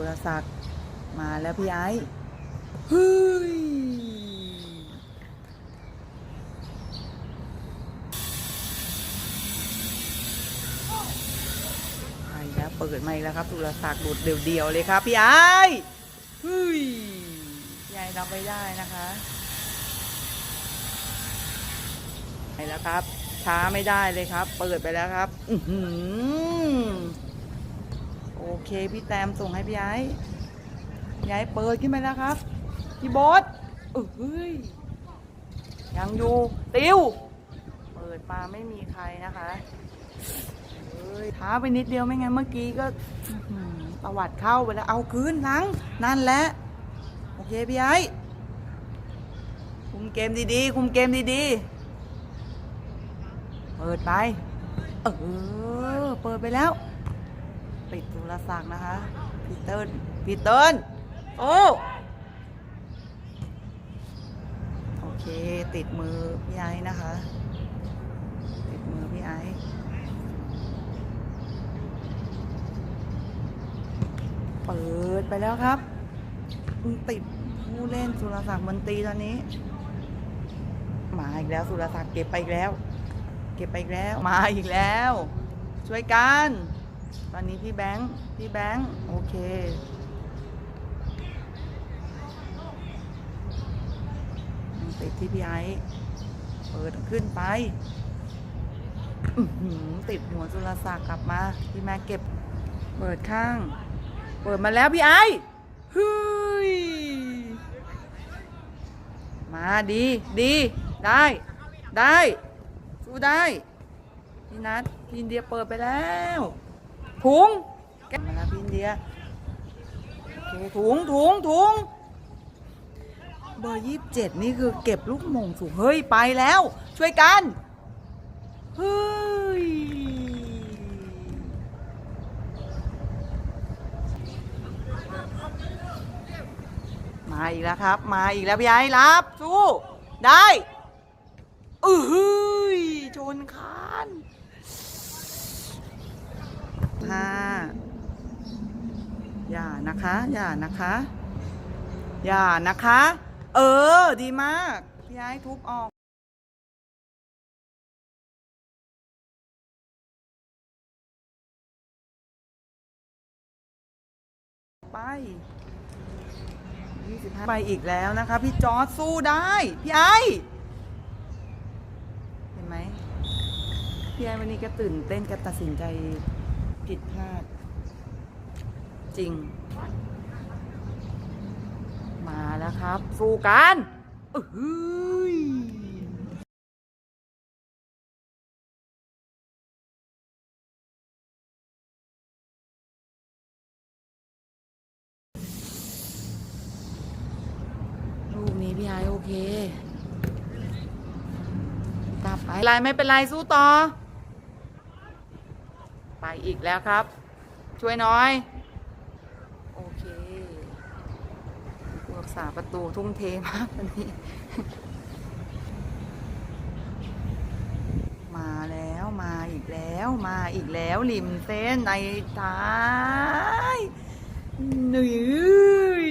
สุรศักดิ์มาแล้วพี่ไอ้เฮ้ยไปแล้วเปิดไมาอีกแล้วครับสุรศักดิ์หลุดเดียวๆเลยครับพี่ไอ้เฮ้ยพี่ไอ้รับไม่ได้นะคะไปแล้วครับ ช้าไม่ได้เลยครับ เปิดไปแล้วครับ อือหือ โอเคพี่แตมส่งให้พี่ไอ้พี่ไอ้เปิดขึ้นไปแล้วครับ พี่บอสเอ้ยยังอยู่ ติว เปิดมาไม่มีใครนะคะเอ้ยช้าไปนิดเดียวไม่งั้นเมื่อกี้ก็ประวัติเข้าไปแล้ว เอาคืนหลัง นั่นแหละ โอเคพี่ไอ้คุมเกมดีๆ คุมเกมดีๆ เปิดไป เออ เปิดไปแล้ว ปิดโทรศัพท์นะคะพีเตอร์พีเตอร์โอ้โอเค ติดมือพี่ไอ้นะคะ ติดมือพี่ไอ้เปิดไปแล้วครับติดผู้เล่นสุรศักดิ์มนตรีตอนนี้ มาอีกแล้วสุรศักดิ์เก็บไปอีกแล้ว เก็บไปอีกแล้ว มาอีกแล้ว ช่วยกัน ตอนนี้พี่แบงค์ พี่แบงค์ โอเค ติดที่พี่ไอเปิดขึ้นไป ติดหัวสุรศักดิ์กลับมา พี่แม่เก็บ เปิดข้าง เปิดมาแล้วพี่ไอเฮ้ยมาดีดี ได้ ได้ สู้ได้ พี่นัทพี่อินเดียเปิดไปแล้ว ถุงแกะมาแล้วพี่อินเดียโอเคถุงถุงถุงเบอร์ยี่สิบเจ็ดนี่คือเก็บลูกหม่งสูงเฮ้ยไปแล้ว ช่วยกัน เฮ้ย มาอีกแล้วครับ มาอีกแล้วพี่ไอ้รับ สู้ ได้เออเฮ้ยชนคานห้า อย่านะคะ อย่านะคะ อย่านะคะ เออ ดีมากพี่ไอทุบออกไป25ไปอีกแล้วนะคะ พี่จอร์ดสู้ได้ พี่ไอ เห็นไหมพี่ไอวันนี้ก็ตื่นเต้นแกตัดสินใจผิดพลาด ริง มาแล้วครับ สู้กันเอ้ยลูกนี้พี่ไอโอเคกลับไปไรไม่เป็นไรสู้ต่อ ไปอีกแล้วครับ ช่วยน้อย โอเคผู้รัก ษาประตูทุ่มเทมากวันนี้ มาแล้วมาอีกแล้วมาอีกแล้วริมเส้นในท้ายหนึ่ย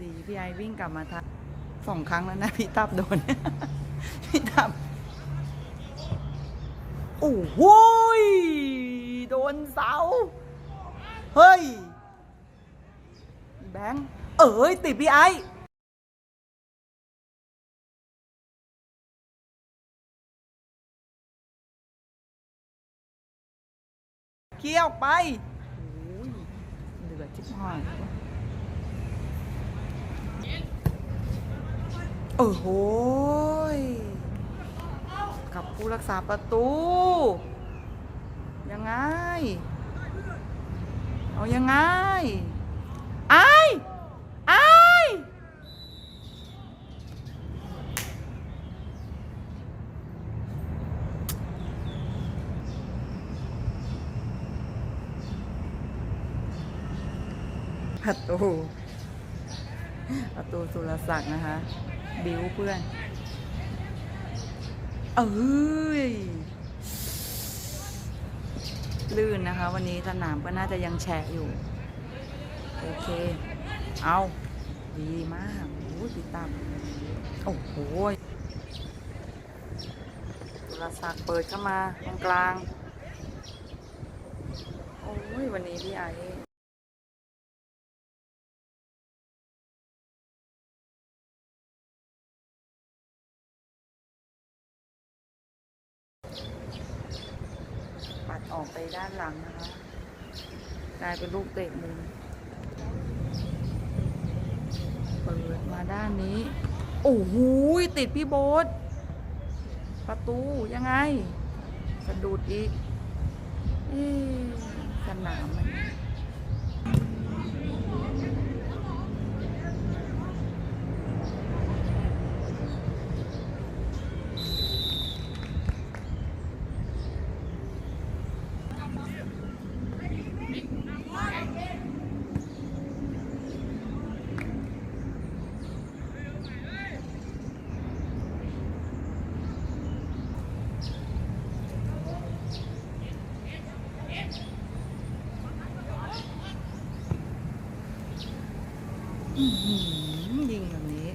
ดีพี่ไอวิ่งกลับมาทันสองครั้งแล้วนะพี่ตับโดน พี่ตับโอ้โหยโดนเสา เฮ้ย แบงค์ เอ้ย ติดพี่ไอเคี่ยวไปโอ้ยเดือดชิบหายเออโหยกับผู้รักษาประตู ยังไง เอายังไงไอ้ไอ้ประตูประตูสุรศักดิ์นะคะ บิวเพื่อน เอ้ย ลื่นนะคะ วันนี้สนามก็น่าจะยังแฉะอยู่ โอเค เอาดีมากโอ้ยติดตามโอ้โหตุลศักดิ์เปิดเข้ามาตรงกลาง โอ้ยวันนี้พี่ไอ ออกไปด้านหลังนะคะกลายเป็นลูกเตะมุมเปิดมาด้านนี้ โอ้โหติดพี่โบ๊ทประตูยังไง สะดุดอีกเอ๊ะสนามมัน ยิงแบบนี้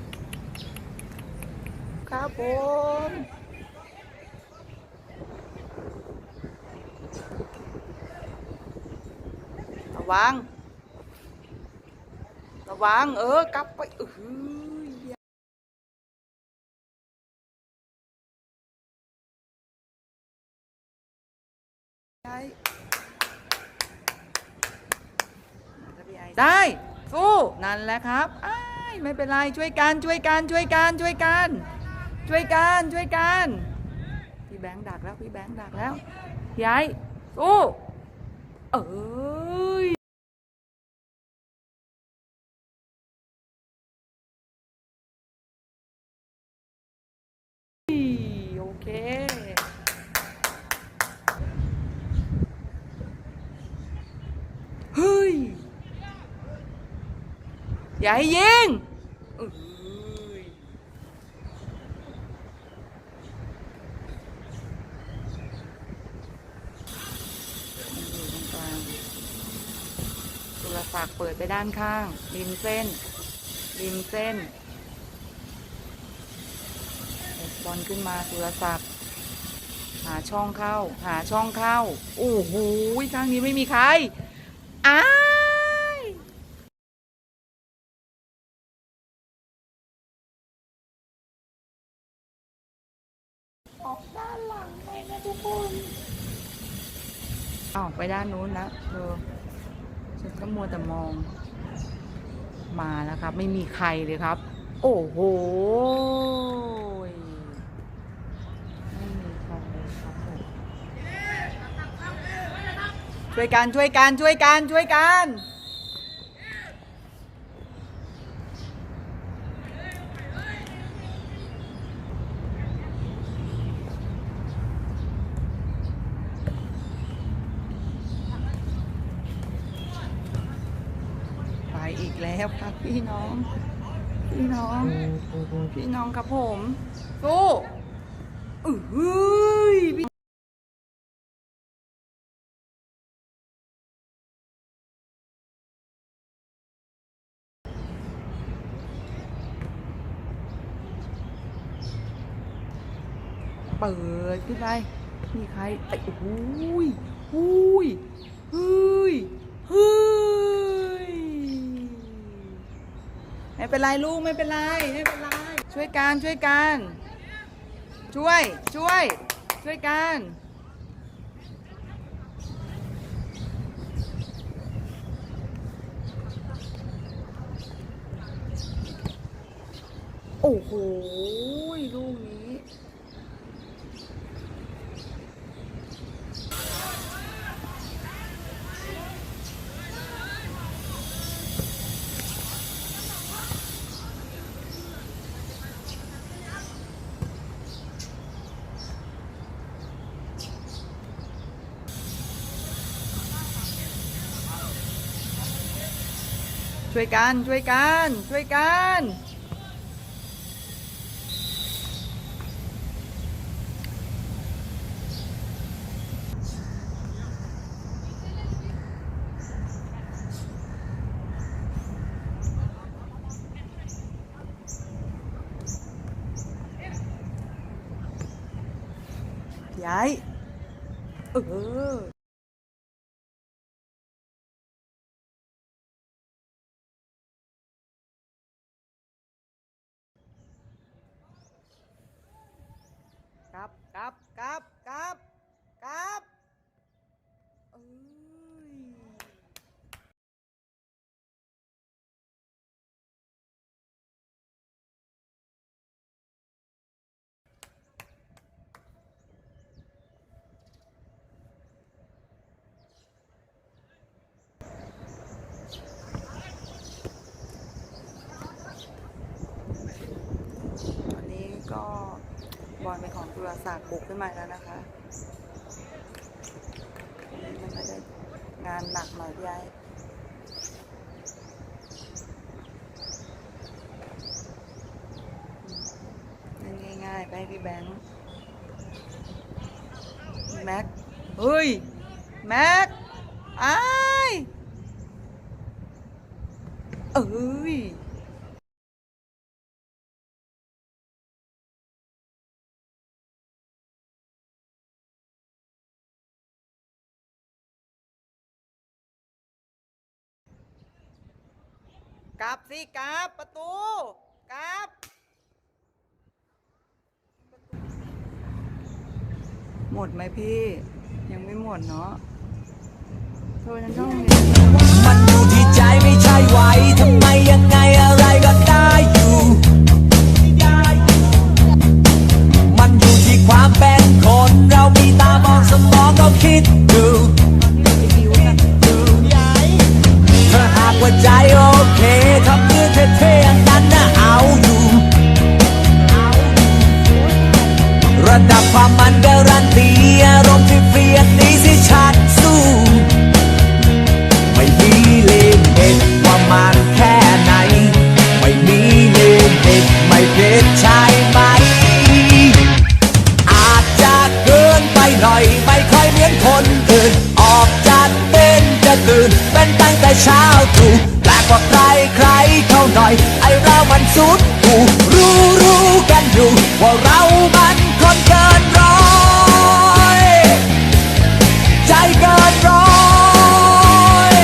ครับผมระวัง ระวัง เออกลับไปเออได้ สู้นั่นแหละครับอ้ายไม่เป็นไรช่วยกันช่วยกันช่วยกันช่วยกัน ช่วยกันช่วยกันพี่แบงค์ดักแล้วพี่แบงค์ดักแล้วพี่ไอ้สู้เอ้ยโอเค เฮ้ย อย่าให้ยิงเอ้ยมันอยู่ตรงกลางสุรศักดิ์เปิดไปด้านข้าง ริมเส้น ริมเส้นบอลขึ้นมาสุรศักดิ์หาช่องเข้า หาช่องเข้า โอ้โหข้างนี้ไม่มีใครอ้า ออกไปด้านนู้นแล้วเธอฉันก็มัวแต่มอง มาแล้วครับ ไม่มีใครเลยครับ โอ้โหไม่มีใครเลยครับช่วยกันช่วยกันช่วยกันช่วยกัน แล้วครับ พี่น้อง พี่น้อง พี่น้องครับผมสู้อื้อหือพี่เปิดขึ้นไปมีใครไอ้โอ้ยหุยเฮ้ยเฮ้ย ไม่เป็นไรลูกไม่เป็นไรไม่เป็นไรช่วยกันช่วยกันช่วยช่วยช่วยกันโอ้โหลูกนี้ ช่วยกัน ช่วยกัน ช่วยกัน ย้าย ลาศักดิ์บุกขึ้นมาแล้วนะคะมันไม่ได้งานหนักหน่อยพี่ไอ้ง่ายๆไปพี่แบงค์แม็กเฮ้ย แม็กไอ้ายเอ้ย กลับสิกลับประตูกลับ หมดไหมพี่ ยังไม่หมดเนาะโทษฉันต้องมีมันอยู่ที่ใจไม่ใช่ไหวทำไมยังไงอะไรก็ได้อยู่ มันอยู่ที่ความเป็นคน เรามีตามองสมองก็คิดดู ม่ค่อยเหมือนคนอื่น ออกจากเป็นจะตื่นเป็นตั้งแต่เช้าตรู่แปลกกว่าใครใครเขาหน่อย ไอเรามันสุดกูรู้รู้กันอยู่ว่าเรามันคนเกินร้อยใจเกินร้อย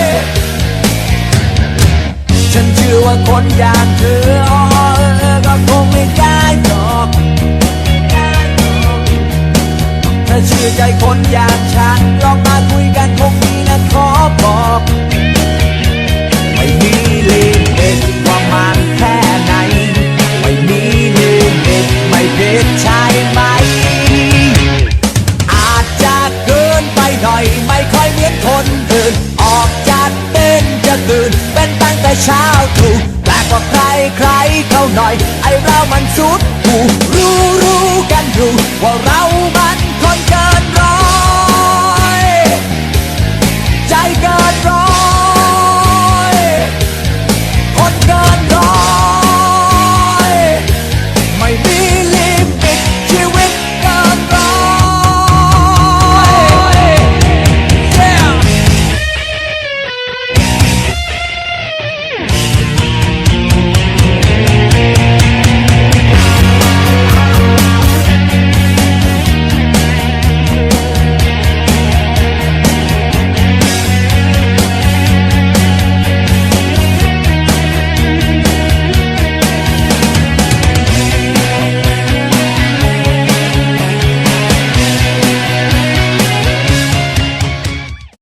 ฉันเชื่อว่าคนอย่างเธอ เชื่อใจคนอย่างฉันลองมาคุยกันคงมีนะขอบอก ไม่มีลิมิตว่ามันแค่ไหน ไม่มีลิมิตไม่เผิดใช่ไหม อาจจะเกินไปหน่อย ไม่ค่อยเหมือนคนอื่น ออกจากเต้นจะตื่น เป็นตั้งแต่เช้าถูกแปลกกว่าใครใครเขาหน่อย ไอเรามันสุดหูรู้รู้กันอยู่ว่าเรา